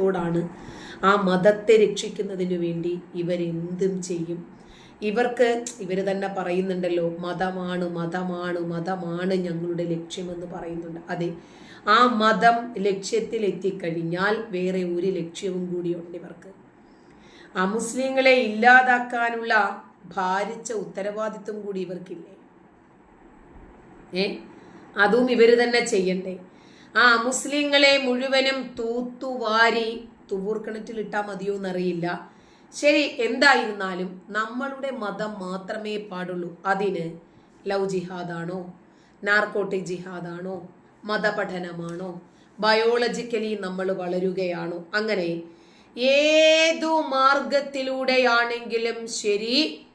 ോടാണ് ആ മതത്തെ രക്ഷിക്കുന്നതിന് വേണ്ടി ഇവരെന്തും ചെയ്യും. ഇവർക്ക് ഇവർ തന്നെ പറയുന്നുണ്ടല്ലോ മതമാണ് മതമാണ് മതമാണ് ഞങ്ങളുടെ ലക്ഷ്യമെന്ന് പറയുന്നുണ്ട്. അതെ ആ മതം ലക്ഷ്യത്തിൽ എത്തിക്കഴിഞ്ഞാൽ വേറെ ഒരു ലക്ഷ്യവും കൂടിയുണ്ട് ഇവർക്ക്. ആ മുസ്ലിങ്ങളെ ഇല്ലാതാക്കാനുള്ള ഭാരിച്ച ഉത്തരവാദിത്വം കൂടി ഇവർക്കില്ലേ? ഏ? അതും ഇവർ തന്നെ ചെയ്യണ്ടേ? ആ മുസ്ലിങ്ങളെ മുഴുവനും തൂത്തുവാരി തുവൂർക്കിണറ്റിൽ ഇട്ടാൽ മതിയോ എന്നറിയില്ല ശരി എന്തായിരുന്നാലും നമ്മളുടെ മതം മാത്രമേ പാടുള്ളൂ. അതിന് ലവ് ജിഹാദാണോ? നാർക്കോട്ടിക് ജിഹാദാണോ? മതപഠനമാണോ? ബയോളജിക്കലി നമ്മൾ വളരുകയാണോ? അങ്ങനെ ഏതു മാർഗത്തിലൂടെയാണെങ്കിലും ശരി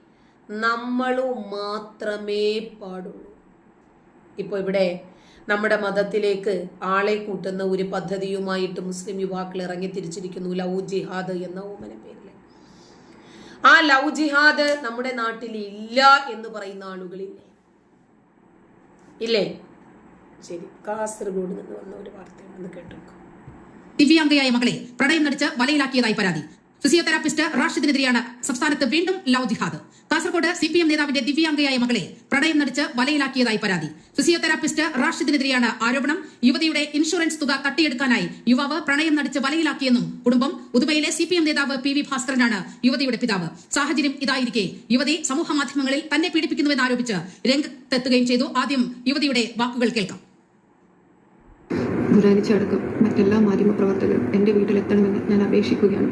നമ്മളു മാത്രമേ പാടുള്ളൂ. ഇപ്പോൾ ഇവിടെ നമ്മുടെ മതത്തിലേക്ക് ആളെ കൂട്ടുന്ന ഒരു പദ്ധതിയുമായിട്ട് മുസ്ലിം യുവാക്കൾ ഇറങ്ങി തിരിച്ചിരിക്കുന്നു ലവ് ജിഹാദ് എന്ന ഓമന പേരിൽ ആ ലവ് ജിഹാദ് നമ്മുടെ നാട്ടിൽ ഇല്ല എന്ന് പറയുന്ന ആളുകളില്ലേ? ഇല്ലേ? ശരി കാസർഗോഡ് നിന്ന് വന്ന ഒരു വാർത്തയുണ്ടെന്ന് കേട്ടു ദിവ്യാംഗയായ മകളെ പ്രണയം നടിച്ച് വലയിലാക്കിയതായി പരാതി. ഫിസിയോതെറാപ്പിസ്റ്റ് റാഷിദിനെതിരെയാണ് സംസ്ഥാനത്ത് വീണ്ടും ലവ് ജിഹാദ്. കാസർകോട് സി പി എം നേതാവിന്റെ ദിവ്യാംഗയായ മകളെ പ്രണയം നടിച്ച് വലയിലാക്കിയതായി പരാതി. ഫിസിയോതെറാപ്പിസ്റ്റ് റാഷിദിനെതിരെയാണ് ആരോപണം. യുവതിയുടെ ഇൻഷുറൻസ് തുക തട്ടിയെടുക്കാനായി യുവാവ് പ്രണയം നടിച്ച് വലയിലാക്കിയെന്നും കുടുംബം ഉദുമയിലെ സി പി എം നേതാവ് പി വി ഭാസ്കരനാണ് യുവതിയുടെ പിതാവ്. സാഹചര്യം ഇതായിരിക്കെ. യുവതി സമൂഹ മാധ്യമങ്ങളിൽ തന്നെ പീഡിപ്പിക്കുന്നുവെന്ന് ആരോപിച്ച് രംഗത്തെത്തുകയും ചെയ്തു. ആദ്യം യുവതിയുടെ വാക്കുകൾ കേൾക്കാം. ബുധനാഴ്ചയടക്കം മറ്റെല്ലാ മാധ്യമപ്രവർത്തകരും എന്റെ വീട്ടിലെത്തണമെന്ന് ഞാൻ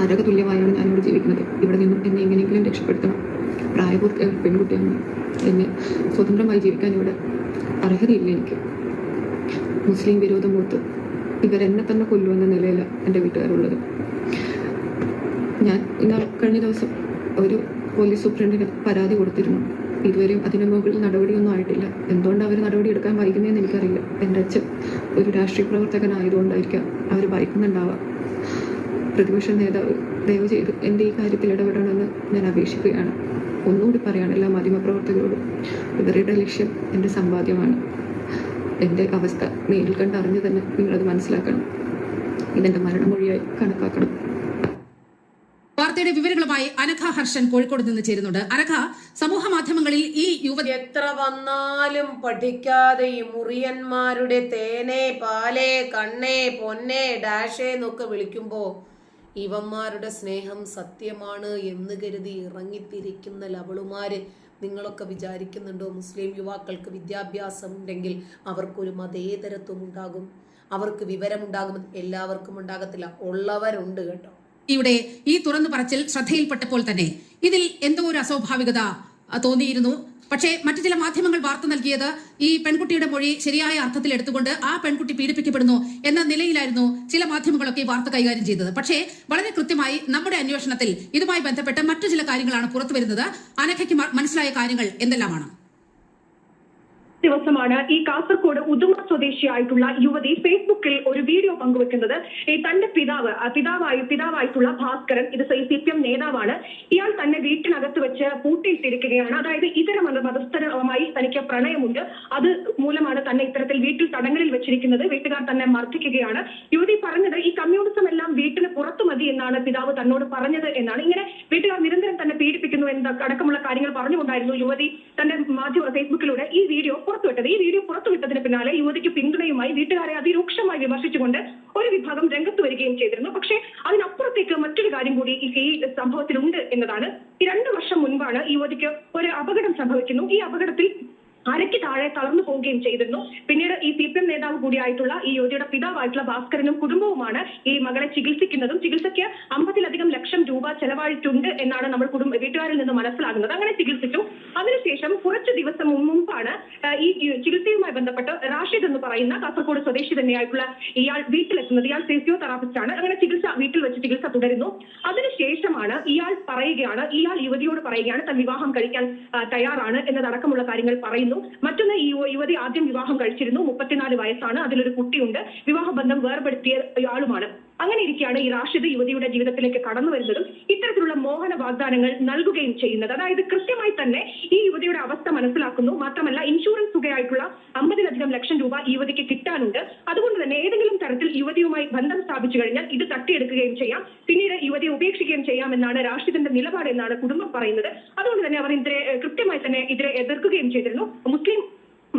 നരക തുല്യമായാണ് ഞാനിവിടെ ജീവിക്കുന്നത്. ഇവിടെ നിന്നും എന്നെ എങ്ങനെയെങ്കിലും രക്ഷപ്പെടുത്തണം. പ്രായപൂർത്തി പെൺകുട്ടിയാണ് എന്നെ സ്വതന്ത്രമായി ജീവിക്കാൻ ഇവിടെ അർഹതയില്ല എനിക്ക്. മുസ്ലിം വിരോധം കൊടുത്ത് ഇവരെന്നെ തന്നെ കൊല്ലുമെന്ന നിലയിലാണ് എന്റെ വീട്ടുകാരുള്ളത്. ഞാൻ ഇന്നാൾ കഴിഞ്ഞ ദിവസം ഒരു പോലീസ് സൂപ്രണ്ടിന് പരാതി കൊടുത്തിരുന്നു. ഇതുവരെയും അതിനു മുകളിൽ നടപടിയൊന്നും ആയിട്ടില്ല. എന്തുകൊണ്ട് അവർ നടപടി എടുക്കാൻ വൈകുന്നതെന്ന് എനിക്കറിയില്ല. എന്റെ അച്ഛൻ ഒരു രാഷ്ട്രീയ പ്രവർത്തകനായതുകൊണ്ടായിരിക്കാം അവർ ഭയക്കുന്നുണ്ടാവാം പ്രതിപക്ഷ നേതാവ് ദയവ് ചെയ്ത് എന്റെ ഈ കാര്യത്തിൽ ഇടപെടണമെന്ന് ഞാൻ അപേക്ഷിക്കുകയാണ്. ഒന്നുകൂടി പറയാണ് എല്ലാ മാധ്യമപ്രവർത്തകരോടും. ഇവരുടെ ലക്ഷ്യം എന്റെ സമ്പാദ്യമാണ്. എന്റെ അവസ്ഥ നേരിൽ കണ്ട് അറിഞ്ഞു തന്നെ നിങ്ങളത് മനസ്സിലാക്കണം. ഇതെന്റെ മരണമൊഴിയായി കണക്കാക്കണം. വാർത്തയുടെ വിവരങ്ങളുമായി അനഘ ഹർഷൻ കോഴിക്കോട് നിന്ന് ചേരുന്നുണ്ട്. അനഘ സമൂഹ മാധ്യമങ്ങളിൽ ഈ യുവതി എത്ര വന്നാലും പഠിക്കാതെ ഈ മുറിയന്മാരുടെ തേനെ പാലേ കണ്ണേ പൊന്നേ ഡാഷേ എന്നൊക്കെ വിളിക്കുമ്പോ ഇവന്മാരുടെ സ്നേഹം സത്യമാണ് എന്ന് കരുതി ഇറങ്ങിത്തിരിക്കുന്ന ലവളുമാര് നിങ്ങളൊക്കെ വിചാരിക്കുന്നുണ്ടോ? മുസ്ലിം യുവാക്കൾക്ക് വിദ്യാഭ്യാസം ഉണ്ടെങ്കിൽ അവർക്കൊരു മതേതരത്വം ഉണ്ടാകും. അവർക്ക് വിവരമുണ്ടാകും. എല്ലാവർക്കും ഉണ്ടാകത്തില്ല. ഉള്ളവരുണ്ട് കേട്ടോ. ഇവിടെ ഈ തുറന്നു പറച്ചിൽ ശ്രദ്ധയിൽപ്പെട്ടപ്പോൾ തന്നെ ഇതിൽ എന്തോ ഒരു അസ്വാഭാവികത തോന്നിയിരുന്നു. പക്ഷേ മറ്റു ചില മാധ്യമങ്ങൾ വാർത്ത നൽകിയത് ഈ പെൺകുട്ടിയുടെ മൊഴി ശരിയായ അർത്ഥത്തിൽ എടുത്തുകൊണ്ട് ആ പെൺകുട്ടി പീഡിപ്പിക്കപ്പെടുന്നു എന്ന നിലയിലായിരുന്നു ചില മാധ്യമങ്ങളൊക്കെ ഈ വാർത്ത കൈകാര്യം ചെയ്തത്. പക്ഷേ വളരെ കൃത്യമായി നമ്മുടെ അന്വേഷണത്തിൽ ഇതുമായി ബന്ധപ്പെട്ട് മറ്റു ചില കാര്യങ്ങളാണ് പുറത്തു വരുന്നത് അനഘയ്ക്ക് മനസ്സിലായ കാര്യങ്ങൾ എന്തെല്ലാമാണ്? ദിവസമാണ് ഈ കാസർഗോഡ് ഉദുമ സ്വദേശിയായിട്ടുള്ള യുവതി ഫേസ്ബുക്കിൽ ഒരു വീഡിയോ പങ്കുവെക്കുന്നത്. ഈ തന്റെ പിതാവ് പിതാവായി പിതാവായിട്ടുള്ള ഭാസ്കരൻ ഇത് സി പി എം നേതാവാണ്. ഇയാൾ തന്നെ വീട്ടിനകത്ത് വെച്ച് പൂട്ടിയിട്ടിരിക്കുകയാണ്. അതായത് ഇതര മത മതസ്ഥരുമായി തനിക്ക് പ്രണയമുണ്ട്. അത് മൂലമാണ് തന്നെ ഇത്തരത്തിൽ വീട്ടിൽ തടങ്കലിൽ വെച്ചിരിക്കുന്നത്. വീട്ടുകാർ തന്നെ മർദ്ദിക്കുകയാണ്. യുവതി പറഞ്ഞത് ഈ പുറത്തു മതി എന്നാണ് പിതാവ് തന്നോട് പറഞ്ഞത് എന്നാണ്. ഇങ്ങനെ വീട്ടുകാർ നിരന്തരം തന്നെ പീഡിപ്പിക്കുന്നു എന്ന അടക്കമുള്ള കാര്യങ്ങൾ പറഞ്ഞുകൊണ്ടായിരുന്നു യുവതി തന്റെ മാധ്യമ ഫേസ്ബുക്കിലൂടെ ഈ വീഡിയോ പുറത്തുവിട്ടത്. ഈ വീഡിയോ പുറത്തുവിട്ടതിന് പിന്നാലെ യുവതിക്ക് പിന്തുണയുമായി വീട്ടുകാരെ അതിരൂക്ഷമായി വിമർശിച്ചുകൊണ്ട് ഒരു വിഭാഗം രംഗത്ത് വരികയും ചെയ്തിരുന്നു. പക്ഷേ അതിനപ്പുറത്തേക്ക് മറ്റൊരു കാര്യം കൂടി ഈ സംഭവത്തിലുണ്ട് എന്നതാണ്. രണ്ടു വർഷം മുൻപാണ് യുവതിക്ക് ഒരു അപകടം സംഭവിക്കുന്നു. ഈ അപകടത്തിൽ അരയ്ക്ക് താഴെ തളർന്നു പോവുകയും ചെയ്തിരുന്നു. പിന്നീട് ഈ സി പി എം നേതാവ് കൂടിയായിട്ടുള്ള ഈ യുവതിയുടെ പിതാവായിട്ടുള്ള ഭാസ്കരനും കുടുംബവുമാണ് ഈ മകളെ ചികിത്സിക്കുന്നതും. ചികിത്സയ്ക്ക് അമ്പതിലധികം ലക്ഷം രൂപ ചെലവായിട്ടുണ്ട് എന്നാണ് നമ്മൾ കുടുംബ വീട്ടുകാരിൽ നിന്ന് മനസ്സിലാകുന്നത്. അങ്ങനെ ചികിത്സിച്ചു. അതിനുശേഷം കുറച്ച് ദിവസം മുമ്പാണ് ഈ ചികിത്സയുമായി ബന്ധപ്പെട്ട് റാഷിദ് എന്ന് പറയുന്ന കാസർഗോഡ് സ്വദേശി തന്നെയായിട്ടുള്ള ഇയാൾ വീട്ടിലെത്തുന്നത്. ഇയാൾ ഫിസിയോ തെറാപ്പിസ്റ്റ് ആണ്. അങ്ങനെ ചികിത്സ വീട്ടിൽ വെച്ച് ചികിത്സ തുടരുന്നു. അതിനുശേഷമാണ് ഇയാൾ പറയുകയാണ് ഇയാൾ യുവതിയോട് പറയുകയാണ് താൻ വിവാഹം കഴിക്കാൻ തയ്യാറാണ് എന്നതടക്കമുള്ള കാര്യങ്ങൾ പറയുന്നു. മറ്റൊന്ന് ഈ യുവ- യുവതി ആദ്യം വിവാഹം കഴിച്ചിരുന്നു. മുപ്പത്തിനാല് വയസ്സാണ്. അതിലൊരു കുട്ടിയുണ്ട്. വിവാഹബന്ധം വേർപെടുത്തിയ ആളുമാണ്. അങ്ങനെ ഇരിക്കുകയാണ് ഈ റാഷിദ് യുവതിയുടെ ജീവിതത്തിലേക്ക് കടന്നു വരുന്നതും ഇത്തരത്തിലുള്ള മോഹന വാഗ്ദാനങ്ങൾ നൽകുകയും ചെയ്യുന്നത്. അതായത് കൃത്യമായി തന്നെ ഈ യുവതിയുടെ അവസ്ഥ മനസ്സിലാക്കുന്നു. മാത്രമല്ല ഇൻഷുറൻസ് തുകയായിട്ടുള്ള അമ്പതിലധികം ലക്ഷം രൂപ ഈ യുവതിക്ക് കിട്ടാനുണ്ട്. അതുകൊണ്ട് തന്നെ ഏതെങ്കിലും തരത്തിൽ യുവതിയുമായി ബന്ധം സ്ഥാപിച്ചു കഴിഞ്ഞാൽ ഇത് തട്ടിയെടുക്കുകയും ചെയ്യാം. പിന്നീട് യുവതിയെ ഉപേക്ഷിക്കുകയും ചെയ്യാം എന്നാണ് റാഷിദിന്റെ നിലപാട് എന്നാണ് കുടുംബം പറയുന്നത്. അതുകൊണ്ട് തന്നെ അവർ ഇതിനെ കൃത്യമായി തന്നെ ഇതിനെ എതിർക്കുകയും ചെയ്തിരുന്നു. മുസ്ലിം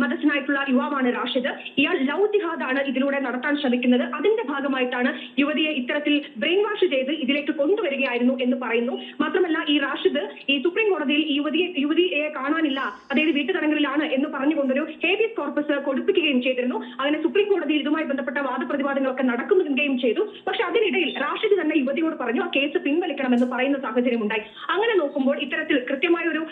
മതസ്ഥനായിട്ടുള്ള യുവാവാണ് റാഷിദ്. ഇയാൾ ലവ് ജിഹാദാണ് ഇതിലൂടെ നടത്താൻ ശ്രമിക്കുന്നത്. അതിന്റെ ഭാഗമായിട്ടാണ് യുവതിയെ ഇത്തരത്തിൽ ബ്രെയിൻ വാഷ് ചെയ്ത് ഇതിലേക്ക് കൊണ്ടുവരികയായിരുന്നു എന്ന് പറയുന്നു. മാത്രമല്ല ഈ റാഷിദ് ഈ സുപ്രീം കോടതിയിൽ യുവതിയെ യുവതിയെ കാണാനില്ല. അതായത് വീട്ടുതടങ്കലിലാണ് എന്ന് പറഞ്ഞുകൊണ്ടൊരു ഹേബിയസ് കോർപ്പസ് കൊടുപ്പിക്കുകയും ചെയ്തിരുന്നു. അങ്ങനെ സുപ്രീം കോടതിയിൽ ഇതുമായി ബന്ധപ്പെട്ട വാദപ്രതിവാദങ്ങളൊക്കെ നടക്കുകയും ചെയ്തു. പക്ഷെ അതിനിടയിൽ റാഷിദ് തന്നെ യുവതിയോട് പറഞ്ഞു ആ കേസ് പിൻവലിക്കണമെന്ന് പറയുന്ന സാഹചര്യം ഉണ്ടായി അങ്ങനെ നോക്കുമ്പോൾ ഇത്തരത്തിൽ കൃത്യമായ ഒരു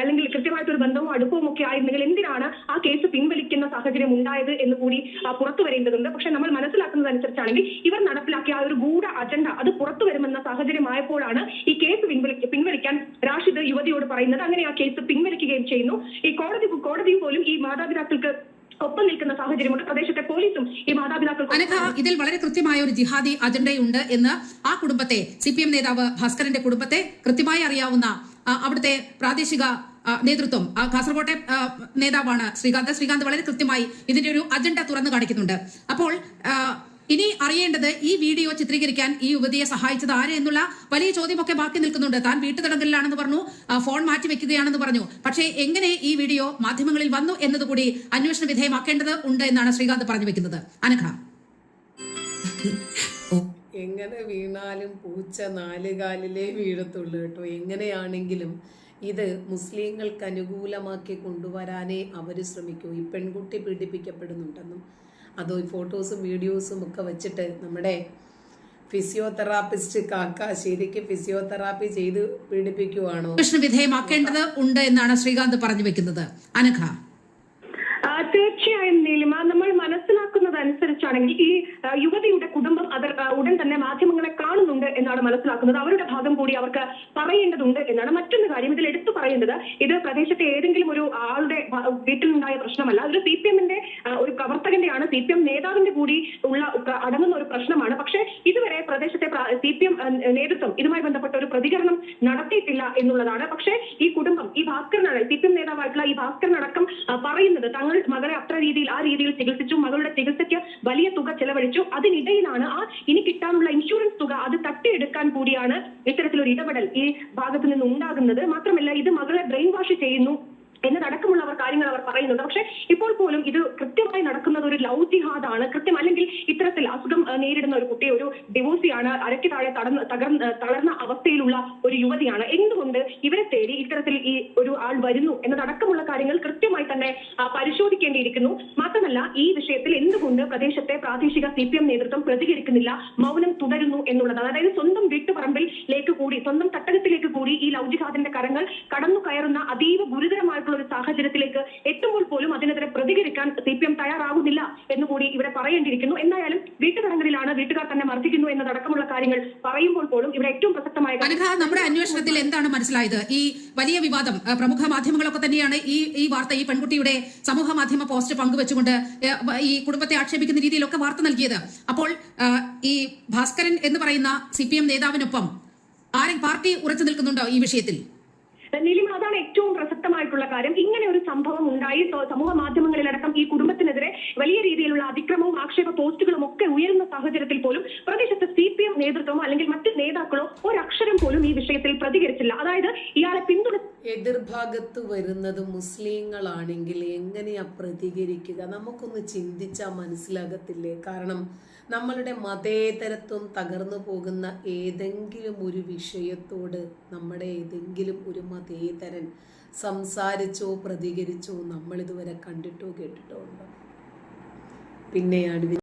അല്ലെങ്കിൽ കൃത്യമായിട്ടൊരു ബന്ധവും അടുപ്പവും ഒക്കെ ആയിരുന്നെങ്കിൽ എന്തിനാണ് ആ കേസ് പിൻവലിക്കുന്ന സാഹചര്യം ഉണ്ടായത് എന്ന് കൂടി പുറത്തു വരേണ്ടതുണ്ട്. പക്ഷെ നമ്മൾ മനസ്സിലാക്കുന്നത് അനുസരിച്ചാണെങ്കിൽ ഇവർ നടപ്പിലാക്കിയ ആ ഒരു ഗൂഢ അജണ്ട അത് പുറത്തു വരുമെന്ന സാഹചര്യമായപ്പോഴാണ് ഈ കേസ് പിൻവലിക്ക പിൻവലിക്കാൻ റാഷിദ് യുവതിയോട് പറയുന്നത്. അങ്ങനെ ആ കേസ് പിൻവലിക്കുകയും ചെയ്യുന്നു. ഈ കോടതി കോടതിയും പോലും ഈ മാതാപിതാക്കൾക്ക് ഒപ്പം നിൽക്കുന്ന സാഹചര്യമുണ്ട്. പ്രദേശത്തെ പോലീസും ഈ മാതാപിതാക്കൾക്ക് അനഘ ഇതിൽ വളരെ കൃത്യമായ ഒരു ജിഹാദി അജണ്ടയുണ്ട് എന്ന് ആ കുടുംബത്തെ സി പി എം നേതാവ് ഭാസ്കരന്റെ കുടുംബത്തെ കൃത്യമായി അറിയാവുന്ന അവിടുത്തെ പ്രാദേശിക നേതൃത്വം ആ, കാസർകോട്ടെ നേതാവാണ് ശ്രീകാന്ത്. ശ്രീകാന്ത് വളരെ കൃത്യമായി ഇതിന്റെ ഒരു അജണ്ട തുറന്നു കാണിക്കുന്നുണ്ട്. അപ്പോൾ ഇനി അറിയേണ്ടത് ഈ വീഡിയോ ചിത്രീകരിക്കാൻ ഈ യുവതിയെ സഹായിച്ചത് ആര് എന്നുള്ള വലിയ ചോദ്യമൊക്കെ ബാക്കി നിൽക്കുന്നുണ്ട്. താൻ വീട്ടുതടങ്കലിലാണെന്ന് പറഞ്ഞു ഫോൺ മാറ്റി വെക്കുകയാണെന്ന് പറഞ്ഞു. പക്ഷേ എങ്ങനെ ഈ വീഡിയോ മാധ്യമങ്ങളിൽ വന്നു എന്നതുകൂടി അന്വേഷണ വിധേയമാക്കേണ്ടത് ഉണ്ട് എന്നാണ് ശ്രീകാന്ത് പറഞ്ഞു വെക്കുന്നത്. അനഘ. എങ്ങനെ വീണാലും പൂച്ച നാലുകാലിലേ വീഴത്തുള്ളൂ കേട്ടോ. എങ്ങനെയാണെങ്കിലും ഇത് മുസ്ലിങ്ങൾക്ക് അനുകൂലമാക്കി കൊണ്ടുവരാനേ അവർ ശ്രമിക്കൂ. ഈ പെൺകുട്ടി പീഡിപ്പിക്കപ്പെടുന്നുണ്ടെന്നും അതോ ഈ ഫോട്ടോസും വീഡിയോസും ഒക്കെ വെച്ചിട്ട് നമ്മുടെ ഫിസിയോതെറാപ്പിസ്റ്റ് കാക്ക ശരിക്കും ഫിസിയോതെറാപ്പി ചെയ്ത് പീഡിപ്പിക്കുവാണോ? പ്രശ്ന വിധേയമാക്കേണ്ടത് ഉണ്ട് എന്നാണ് ശ്രീകാന്ത് പറഞ്ഞു വെക്കുന്നത്. അനഘ. തീർച്ചയായും നീലിമ. നമ്മൾ മനസ്സിലാക്കുന്നത് അനുസരിച്ചാണെങ്കിൽ ഈ യുവതിയുടെ കുടുംബം അവർ ഉടൻ തന്നെ മാധ്യമങ്ങളെ കാണുന്നുണ്ട് എന്നാണ് മനസ്സിലാക്കുന്നത്. അവരുടെ ഭാഗം കൂടി അവർക്ക് പറയേണ്ടതുണ്ട് എന്നാണ് മറ്റൊന്ന് കാര്യം ഇതിൽ എടുത്തു പറയേണ്ടത്. ഇത് പ്രദേശത്തെ ഏതെങ്കിലും ഒരു ആളുടെ വീട്ടിലുണ്ടായ പ്രശ്നമല്ല. അതൊരു സി പി എമ്മിന്റെ ഒരു പ്രവർത്തകന്റെയാണ്. സി പി എം നേതാവിന്റെ കൂടി ഉള്ള അടങ്ങുന്ന ഒരു പ്രശ്നമാണ്. പക്ഷേ ഇതുവരെ പ്രദേശത്തെ സി പി എം നേതൃത്വം ഇതുമായി ബന്ധപ്പെട്ട ഒരു പ്രതികരണം നടത്തിയിട്ടില്ല എന്നുള്ളതാണ്. പക്ഷേ ഈ കുടുംബം ഈ ഭാസ്കരനാണ് സി പി എം നേതാവായിട്ടുള്ള ഈ ഭാസ്കരൻ അടക്കം പറയുന്നത് തങ്ങൾ മകളെ അത്ര രീതിയിൽ ആ രീതിയിൽ ചികിത്സിച്ചു മകളുടെ ചികിത്സയ്ക്ക് വലിയ തുക ചെലവഴിച്ചു. അതിനിടയിലാണ് ആ ഇനി കിട്ടാനുള്ള ഇൻഷുറൻസ് തുക അത് തട്ടിയെടുക്കാൻ കൂടിയാണ് ഇത്തരത്തിലൊരു ഇടപെടൽ ഈ ഭാഗത്ത് നിന്ന് ഉണ്ടാകുന്നത് മാത്രമല്ല ഇത് മകളെ ബ്രെയിൻ വാഷ് ചെയ്യുന്നു. എന്നതടക്കമുള്ളവർ കാര്യങ്ങൾ അവർ പറയുന്നുണ്ട്. പക്ഷെ ഇപ്പോൾ പോലും ഇത് കൃത്യമായി നടക്കുന്നത് ഒരു ലവ് ആണ് കൃത്യം അല്ലെങ്കിൽ ഇത്തരത്തിൽ അസുഖം നേരിടുന്ന ഒരു കുട്ടി ഒരു ഡിവോഴ്സിയാണ് അരയ്ക്ക് താഴെ തടർന്ന് തകർന്ന് തളർന്ന അവസ്ഥയിലുള്ള ഒരു യുവതിയാണ്. എന്തുകൊണ്ട് ഇവരെ തേടി ഇത്തരത്തിൽ ഈ ഒരു ആൾ വരുന്നു എന്നതടക്കമുള്ള കാര്യങ്ങൾ കൃത്യമായി തന്നെ പരിശോധിക്കേണ്ടിയിരിക്കുന്നു. മാത്രമല്ല ഈ വിഷയത്തിൽ എന്തുകൊണ്ട് പ്രദേശത്തെ പ്രാദേശിക സി പി എം നേതൃത്വം പ്രതികരിക്കുന്നില്ല മൗനം തുടരുന്നു എന്നുള്ളതാണ് അതായത് സ്വന്തം വീട്ടുപറമ്പിലേക്ക് കൂടി സ്വന്തം തട്ടകത്തിലേക്ക് കൂടി ഈ ലവ് ജിഹാദിന്റെ കരങ്ങൾ കടന്നു കയറുന്ന അതീവ ഗുരുതരമായിട്ടുള്ള ഒരു സാഹചര്യത്തിലേക്ക് എത്തുമ്പോൾ പോലും അതിനെതിരെ പ്രതികരിക്കാൻ സി പി എം തയ്യാറാകുന്നില്ല എന്നുകൂടി ഇവിടെ പറയേണ്ടിയിരിക്കുന്നു. എന്തായാലും വീട്ടുതടങ്കലിലാണ് വീട്ടുകാർ തന്നെ മർദ്ദിക്കുന്നു എന്നതടക്കമുള്ള കാര്യങ്ങൾ പറയുമ്പോൾ പോലും ഇവിടെ ഏറ്റവും പ്രസക്തമായ നമ്മുടെ അന്വേഷണത്തിൽ എന്താണ് മനസ്സിലായത്? ഈ വലിയ വിവാദം പ്രമുഖ മാധ്യമങ്ങളൊക്കെ തന്നെയാണ് ഈ ഈ വാർത്ത ഈ പെൺകുട്ടിയുടെ സമൂഹ മാധ്യമ പോസ്റ്റ് പങ്കുവെച്ചുകൊണ്ട് ഈ കുടുംബത്തെ ആക്ഷേപിക്കുന്ന രീതിയിലൊക്കെ വാർത്ത നൽകിയത്. അപ്പോൾ ഈ ഭാസ്കരൻ എന്ന് പറയുന്ന സി പി എം നേതാവിനൊപ്പം ആരും പാർട്ടി ഉറച്ചു നിൽക്കുന്നുണ്ടോ ഈ വിഷയത്തിൽ? നീലിമ അതാണ് ഏറ്റവും പ്രസക്തമായിട്ടുള്ള കാര്യം. ഇങ്ങനെ ഒരു സംഭവം ഉണ്ടായി. സമൂഹ മാധ്യമങ്ങളിലടക്കം ഈ കുടുംബത്തിനെതിരെ വലിയ രീതിയിലുള്ള അതിക്രമവും ആക്ഷേപ പോസ്റ്റുകളും ഒക്കെ ഉയരുന്ന സാഹചര്യത്തിൽ പോലും പ്രദേശത്തെ സി പി എം നേതൃത്വമോ അല്ലെങ്കിൽ മറ്റ് നേതാക്കളോ ഒരക്ഷരം പോലും ഈ വിഷയത്തിൽ പ്രതികരിച്ചില്ല. അതായത് ഇയാളെ പിന്തുണ എതിർഭാഗത്ത് വരുന്നത് മുസ്ലിങ്ങളാണെങ്കിൽ എങ്ങനെയാ പ്രതികരിക്കുക? നമുക്കൊന്ന് ചിന്തിച്ചാൽ മനസ്സിലാകത്തില്ലേ? കാരണം നമ്മളുടെ മതേതരത്വം തകർന്നു പോകുന്ന ഏതെങ്കിലും ഒരു വിഷയത്തോട് നമ്മുടെ ഏതെങ്കിലും ഒരു മതേതരൻ സംസാരിച്ചോ പ്രതികരിച്ചോ നമ്മളിതുവരെ കണ്ടിട്ടോ കേട്ടിട്ടോ ഉണ്ടോ? പിന്നെയാണ്